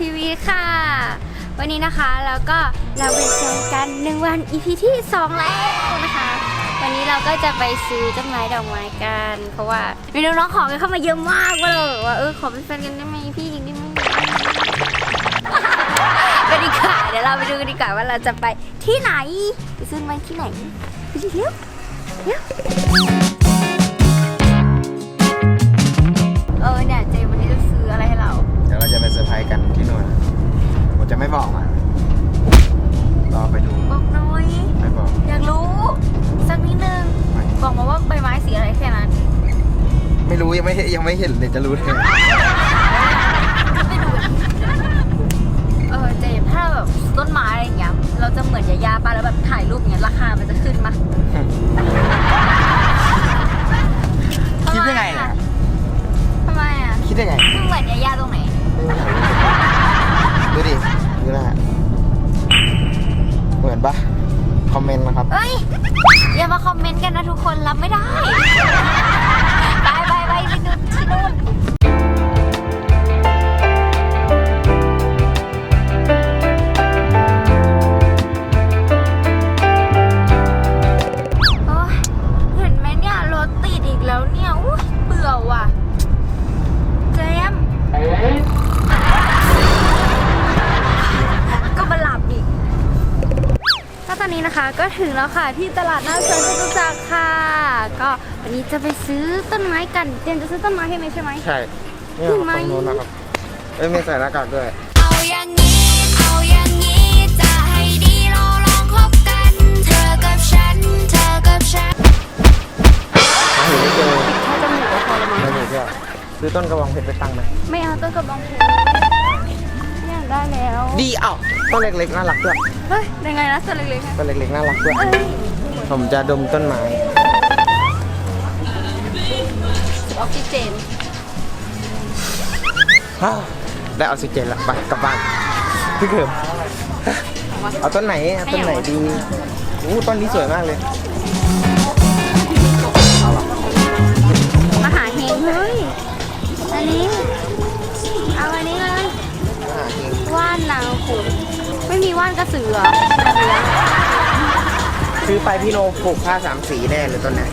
ทีวีค่ะ วันนี้นะคะแล้วก็เราไปเจอกันหนึ่งวัน EP ที่2แล้วนะคะ วันนี้เราก็จะไปซื้อต้นไม้ดอกไม้กัน เพราะว่ามีน้องๆขอกันเข้ามาเยอะมากว่าเราแบบว่าเออขอเป็นแฟนกันได้ไหมพี่ยิงได้ไหมไปดีกว่าเดี๋ยวเราไปดูกันดีกว่าว่าเราจะไปที่ไหนไปซื้อไม้ที่ไหนไปดิเร็วเร็วเออเนี่ยเจวันนี้จะ ไปเซอร์ไพรส์กันที่นู่นผมจะไม่บอกอะรอไปดูบอกหน่อย ไม่บอก อยากรู้ สักนิดนึงบอกมาว่าใบไม้สีอะไรแค่นั้น ไม่รู้ยังไม่ยังไม่เห็นเลยจะรู้ได้ไง อย่ามาคอมเมนต์กันนะทุกคนรับไม่ได้ ไปไปไปไปดูที่นู่น นนี้นะคะ ก็ถึงแล้วค่ะที่ตลาดหน้าสวนจตุจักรค่ะ ก็วันนี้จะไปซื้อต้นไม้กันเจนจะซื้อต้นไม้ให้ไหมใช่ไหม ใช่นี่ถึคงไหมรับตรงนู้นนะครับเอ้ยไม่ใส่หน้ากากด้วย เอาอย่างนี้ เอาอย่างนี้ จะให้ดีเราลองคบกัน เธอกับฉัน เธอกับฉันหาไม่เจอแค่จมูกก็พอแล้วมั้งไม่มีก็ซื้อต้นกระบองเพชรไปตั้งไหมไม่เอาต้นกระบองเพชรอยาก ได้แล้วดีเอ้าต้นเล็กๆน่ารักด้วยเฮ้ยยังไงนะต้นเล็กๆนะต้นเล็กๆน่ารักด้วย เอ้ยผมจะดมต้นไม้ ออกซิเจนฮ่าได้ออกซิเจนละไปกลับบ้านพี่เขิมเอาต้นไหนเอาต้นไหนดีอู้ต้นนี้สวยมากเลยมหาเฮงเฮ้ยอันนี้ ว่านกระสือเหรอแบบนี้ซื้อไปพี่โนผูกผ้าสามสีแน่เลยต้นเนี้ย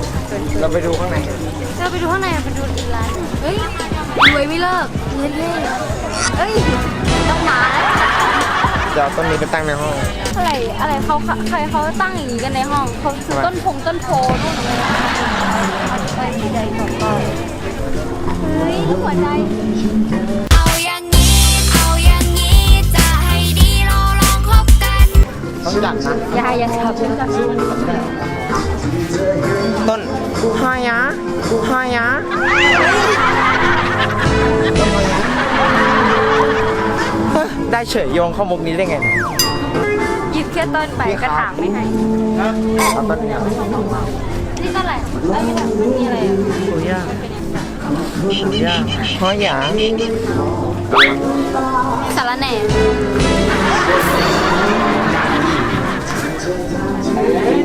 เราไปดูข้างในเราไปดูข้างในอะไปดูอีกร้านหนึ่งเฮ้ยรวยไม่เลิกเล่นเล่นเอ้ยต้องมาแล้วจะเอาต้นนี้ไปตั้งในห้อง อะไรอะไรเขาใครเขาตั้งอย่างนี้กันในห้องเขาซื้อต้นพงต้นโพนู่นเลยไปที่ใดก่อนก็เฮ้ยลูกหัวใจ ต้องจัดนะยายอย่าขับรถจับต้นฮายะฮายะเฮ้ยได้เฉยโยงเข้ามุกนี้ได้ไงเนี่ยหยิบแค่ต้นไปกระถางไม่ให้เอาต้นนี้นี่ต้นอะไรเอ้ยไม่ใช่นี่อะไรอะโอ้ยากยากฮายะสารแหน่ Amen.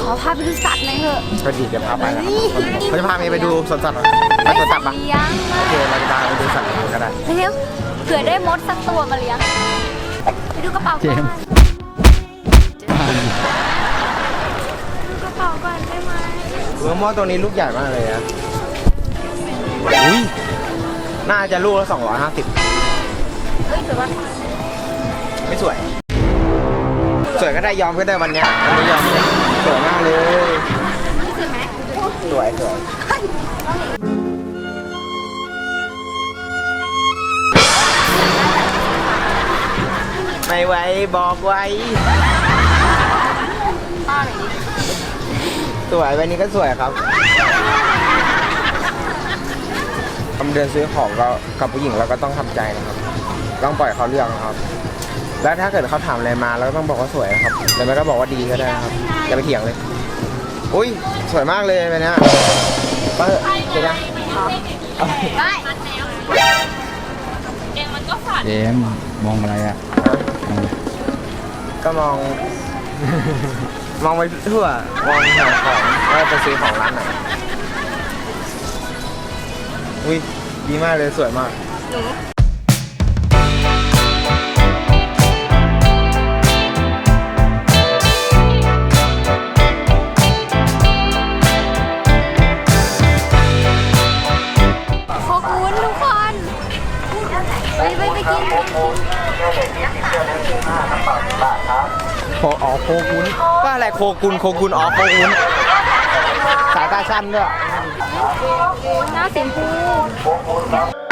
ขอพาไปดูสัตว์หน่อยเถอะก็ดีเดี๋ยวพาไปนะครับเขาจะพาเมย์ไปดูสวนสัตว์เหรอไปสวนสัตว์ปะเลี้ยงโอเคเราจะพาไปดูสัตว์ก็ได้เร็วเผื่อได้มดสักตัวมาเลี้ยงไปดูกระเป๋าก่อนดูกระเป๋าก่อนได้ไหมมะม่วงตัวนี้ลูกใหญ่มากเลยนะอุ้ยน่าจะลูกละ250เฮ้ยถือว่าไม่สวย สวยก็ได้ยอมก็ได้วันเนี้ยวันนี้ยอมเลย สวยมากเลยสวยสวยสวยไม่ไหวบอกไว้ป้าหน่อยสวยวันนี้ก็สวยครับทำเดินซื้อของก็กับผู้หญิงเราก็ต้องทำใจนะครับ ต้องปล่อยเขาเลือกนะครับ แล้วถ้าเกิดเขาถามอะไรมาเราก็ต้องบอกว่าสวยนะครับแต่ไม่ก็บอกว่าดีก็ได้ครับอย่าไปเถียงเลย อุ้ยสวยมากเลยไปเนี้ยเปิดเดี๋ยวนะเอาได้เจมส์มองอะไรอะมองก็มอง มองไปทั่วมองหาของว่าจะซื้อของร้านไหนอุ้ยดีมากเลยสวยมากหนู ไปไปไปกินโคอ๋อโคกุนก็อะไรโคกุนโคกุนอ๋อโคกุนสายตาสั้นด้วย หน้าสีชมพูไม่อยากดู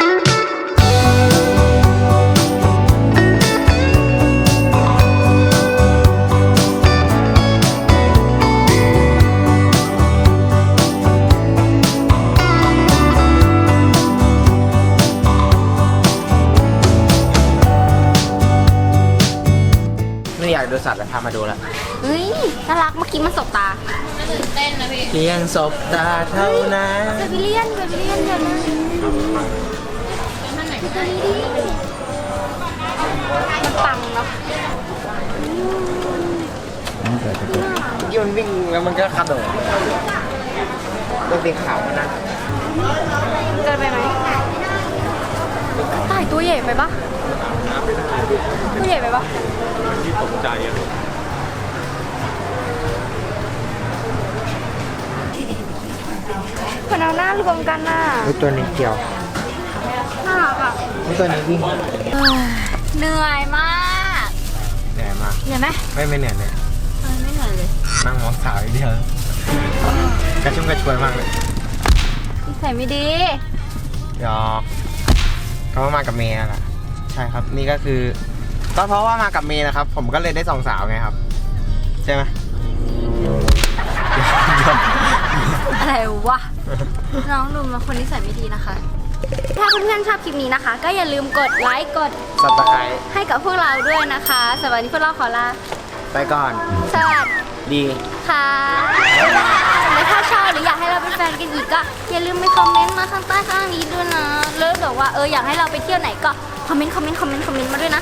สัตว์แต่พามาดูละเฮ้ยน่ารักเมื่อกี้มันสบตาเพียงสบตาเท่านั้นเบบิเลียนเบบิเลียนเดี๋ยวนะคือตัวนี้ดิมันปังเนาะนี่เกิดจะเกิดยี่มันวิ่งแล้วมันก็ขับโดดตัวสีขาวนะเกินไปไหมตายตัวใหญ่ไปปะ ตัวใหญ่ไปปะที่ตกใจอะคนเอาหน้ารวมกันน่ะไอตัวนี้เกี่ยวน่ารักอะไอตัวนี้วิ่งเหนื่อยมากเหนื่อยมากเหนื่อยไหมไม่ไม่เหนื่อยเลยเออไม่เหนื่อยเลยนั่งมองสาวอย่างเดียวกระชุ่มกระชวยมากเลยนิสัยไม่ดีหยอกเขามากับเมย์นั่นแหละ ใช่ครับนี่ก็คือ ก็เพราะว่ามากับเมย์นะครับ ผมก็เลยได้สองสาวไงครับ ใช่ไหมอะไรวะ น้องดูมาคนนิสัยไม่ดีนะคะ ถ้าเพื่อนๆชอบคลิปนี้นะคะ ก็อย่าลืมกดไลค์กด สับตะไคร้ให้กับพวกเราด้วยนะคะสำหรับวันนี้พวกเราขอลาไปก่อน สวัสดีค่ะและถ้าชอบหรืออยากให้เราเป็นแฟนกันอีกก็อย่าลืมไปคอมเมนต์มาข้างใต้ข้างนี้ด้วยนะแล้วแบบว่า เอออยากให้เราไปเที่ยวไหนก็คอมเมนต์คอมเมนต์คอมเมนต์คอมเมนต์มาด้วยนะ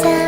ใช่ไหม